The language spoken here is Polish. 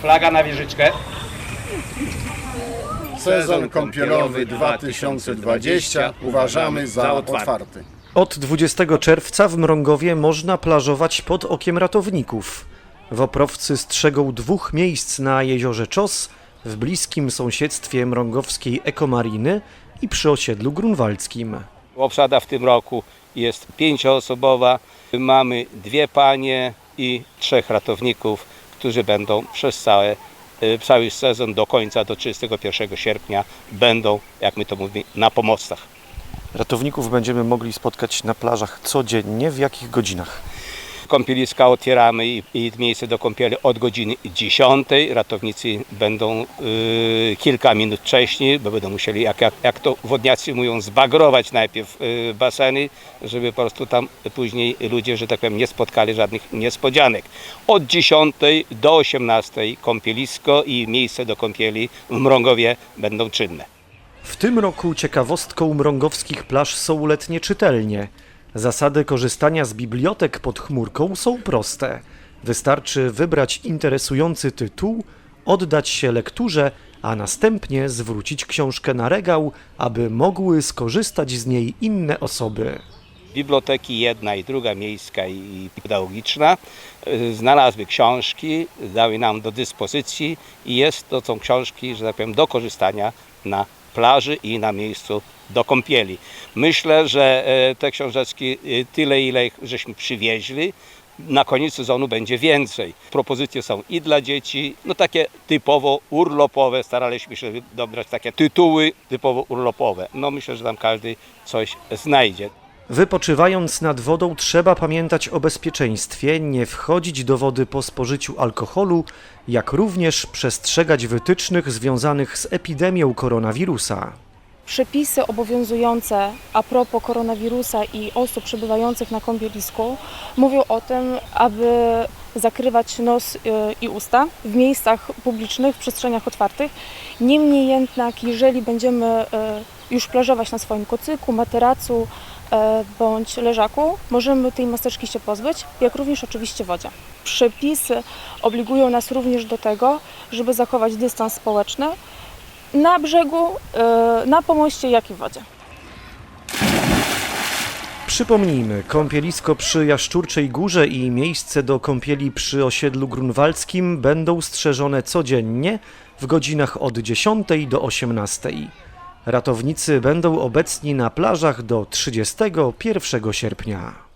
Flaga na wieżyczkę. Sezon kąpielowy 2020 uważamy za otwarty. Od 20 czerwca w Mrągowie można plażować pod okiem ratowników. Woprowcy strzegą dwóch miejsc na jeziorze Czos, w bliskim sąsiedztwie mrągowskiej ekomariny i przy osiedlu grunwaldzkim. Obsada w tym roku jest pięcioosobowa. Mamy dwie panie i trzech ratowników, którzy będą przez całe, y, cały sezon do końca, do 31 sierpnia będą, jak my to mówimy, na pomostach. Ratowników będziemy mogli spotkać na plażach codziennie, w jakich godzinach? Kąpieliska otwieramy i, i miejsce do kąpieli od godziny 10. Ratownicy będą y, kilka minut wcześniej, bo będą musieli, jak, jak, jak to wodniacy mówią, zbagrować najpierw y, baseny, żeby po prostu tam później ludzie, że tak powiem, nie spotkali żadnych niespodzianek. Od 10 do 18 kąpielisko i miejsce do kąpieli w Mrągowie będą czynne. W tym roku ciekawostką mrągowskich plaż są letnie czytelnie. Zasady korzystania z bibliotek pod chmurką są proste. Wystarczy wybrać interesujący tytuł, oddać się lekturze, a następnie zwrócić książkę na regał, aby mogły skorzystać z niej inne osoby. biblioteki jedna i druga miejska i pedagogiczna y, znalazły książki, dały nam do dyspozycji i jest to są książki, że tak powiem, do korzystania na plaży i na miejscu do kąpieli. Myślę, że e, te książeczki y, tyle ile żeśmy przywieźli, na koniec sezonu będzie więcej. Propozycje są i dla dzieci, no takie typowo urlopowe, staraliśmy się dobrać takie tytuły typowo urlopowe. No myślę, że tam każdy coś znajdzie. Wypoczywając nad wodą trzeba pamiętać o bezpieczeństwie, nie wchodzić do wody po spożyciu alkoholu, jak również przestrzegać wytycznych związanych z epidemią koronawirusa. Przepisy obowiązujące a propos koronawirusa i osób przebywających na kąpielisku mówią o tym, aby zakrywać nos y, i usta w miejscach publicznych, w przestrzeniach otwartych. Niemniej jednak, jeżeli będziemy y, już plażować na swoim kocyku, materacu y, bądź leżaku, możemy tej maseczki się pozbyć, jak również oczywiście wodzie. Przepisy obligują nas również do tego, żeby zachować dystans społeczny na brzegu, y, na pomoście, jak i w wodzie. Przypomnijmy, kąpielisko przy Jaszczurczej Górze i miejsce do kąpieli przy osiedlu grunwaldzkim będą strzeżone codziennie w godzinach od 10 do 18. Ratownicy będą obecni na plażach do 31 sierpnia.